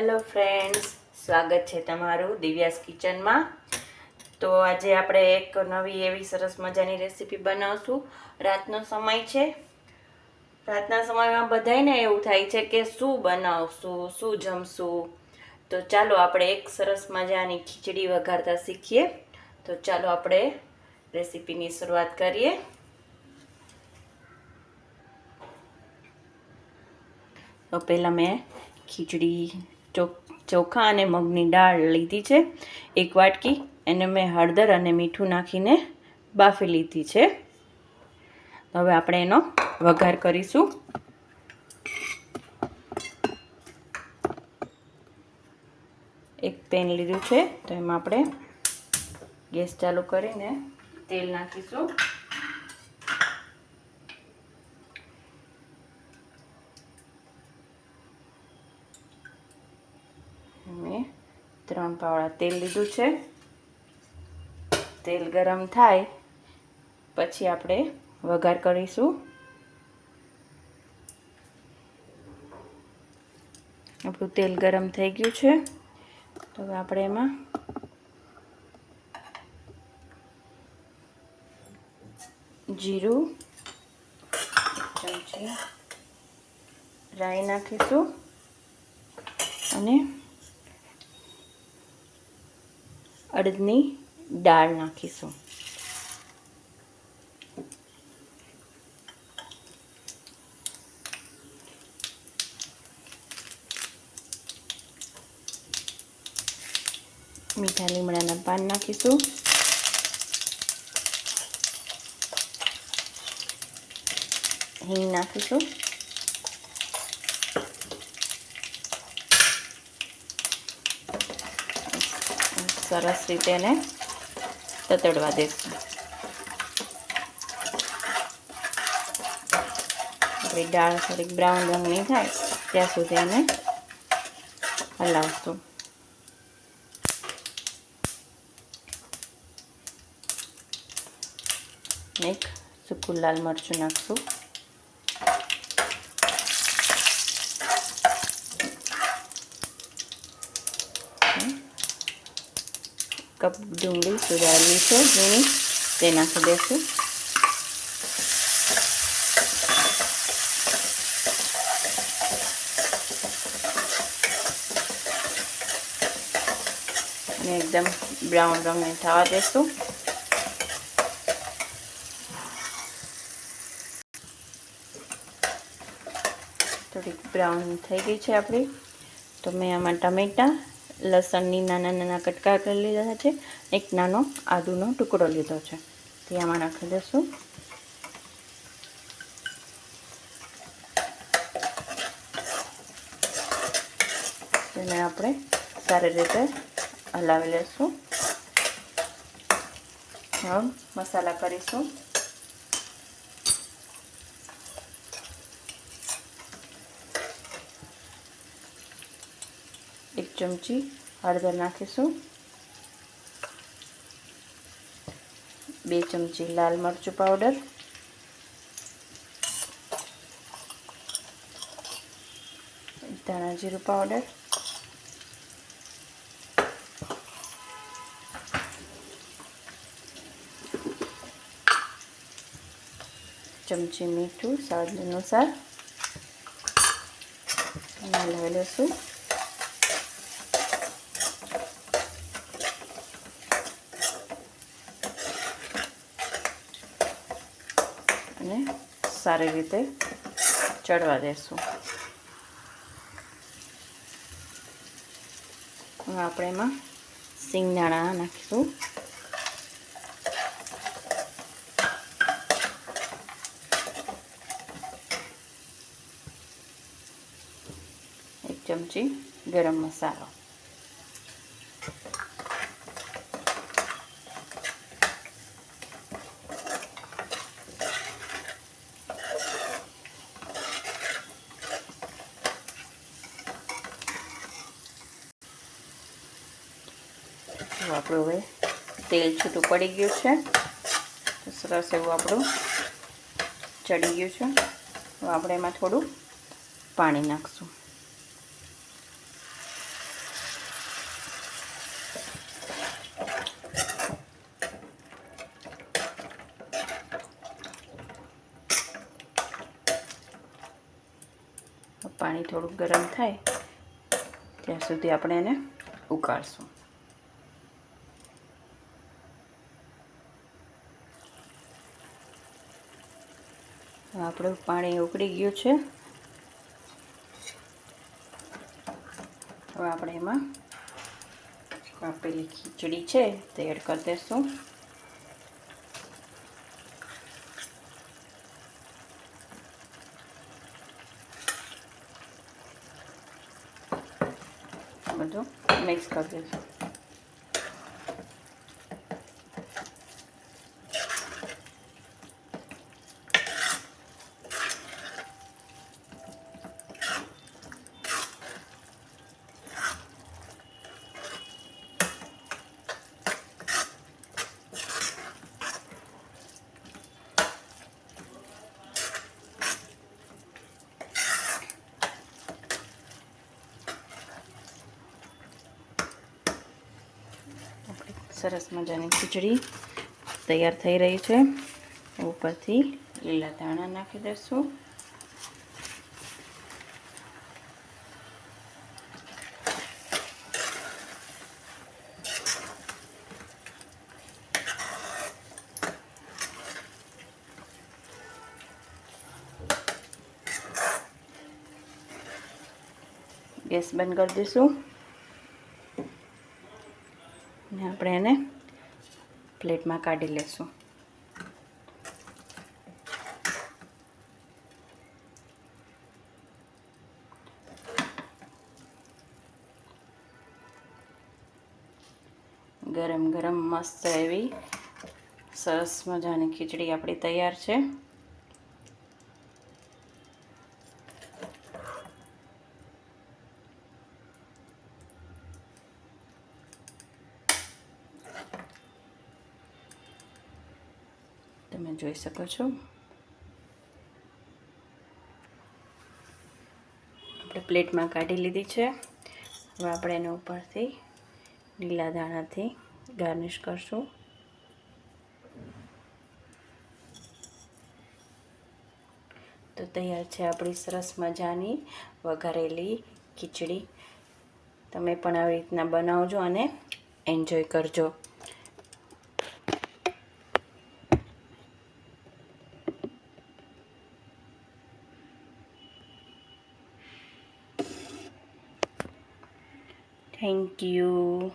Hello friends સ્વાગત છે તમારું દિવ્યાસ કિચનમાં. તો આજે આપણે એક નવી એવી સરસ મજાની રેસીપી બનાવશું. રાતનો સમય છે. રાતના સમયમાં બધાયને એવું થાય છે કે શું બનાવશું, શું જમશું. તો ચાલો આપણે એક સરસ મજાની ખીચડી વઘારતા શીખીએ. તો ચાલો આપણે રેસીપીની શરૂઆત કરીએ. તો પહેલાં મેં ખીચડી ચોખા અને મગની દાળ લીધી છે. એક વાટકી, એને મેં હળદર અને મીઠું નાખીને બાફી લીધી છે. હવે આપણે એનો વઘાર કરીશું. એક પેન લીધું છે, તો એમાં આપણે ગેસ ચાલુ કરીને તેલ નાખીશું મેં ત્રણ પાવડા તેલ લીધું છે. તેલ ગરમ થાય, પછી આપણે વઘાર કરીશું. આપણું તેલ ગરમ થઈ ગયું છે. તો આપણે એમાં જીરું, ચમચી, રાઈ નાખીશું. અને અડદની દાળ નાખીશું. મીઠા લીમડાના પાન નાખીશું. હિંગ નાખીશું. સરસ રીતે એને તતડવા દેશું. આપણી દાળ થોડીક બ્રાઉન રંગની થાય, ત્યાં સુધી એને હલાવશું. એક સૂકું લાલ મરચું નાખશું. કપ ડુંગળી સુધારેલી છે ઝીણી તે નાખી દઈશું અને એકદમ બ્રાઉન રંગને થવા દઈશું થોડીક બ્રાઉન થઈ ગઈ છે આપણી તો મેં આમાં ટમેટાં લસણની નાના નાના કટકા કરી લીધા છે. એક નાનો આદુનો ટુકડો લીધો છે. તે આમાં નાખી દઈશું. તેને આપણે સારી રીતે હલાવી લઈશું. મસાલા કરીશું. ચમચી હળદર નાખીશું બે ચમચી લાલ મરચું પાવડર ધાણા જીરું પાવડર ચમચી મીઠું સ્વાદ અનુસાર હલાવી લઈશું અને સારી રીતે ચડવા દેશું. હવે આપણે એમાં સિંગદાણા નાખીશું. એક ચમચી ગરમ મસાલો. તો આપણું હવે તેલ છૂટું પડી ગયું છે. સરસ એવું આપણું ચડી ગયું છે. તો આપણે એમાં થોડું પાણી નાખશું. પાણી થોડુંક ગરમ થાય, ત્યાં સુધી આપણે એને ઉકાળશું. આપણું પાણી ઉકળી ગયું છે. હવે આપણે એમાં આપેલી ખીચડી છે તે એડ કરી દઈશું બધું મિક્સ કરી દઈશું આપણી સરસ મજાની ખીચડી તૈયાર થઈ રહી છે. ઉપરથી લીલા ધાણા નાખી દઈશું. ગેસ બંધ કરી દઈશું. આપણે એને પ્લેટમાં કાઢી લેશું. ગરમ ગરમ મસ્ત એવી સરસ મજાની ખીચડી આપણી તૈયાર છે. તમે જોઈ શકો છો. આપણે પ્લેટમાં કાઢી લીધી છે. હવે આપણે એના ઉપરથી લીલા દાણાથી ગાર્નિશ કરશું. તો તૈયાર છે આપણી સરસ મજાની વઘારેલી ખીચડી. તમે પણ આવી રીતના બનાવજો અને એન્જોય કરજો. Thank you.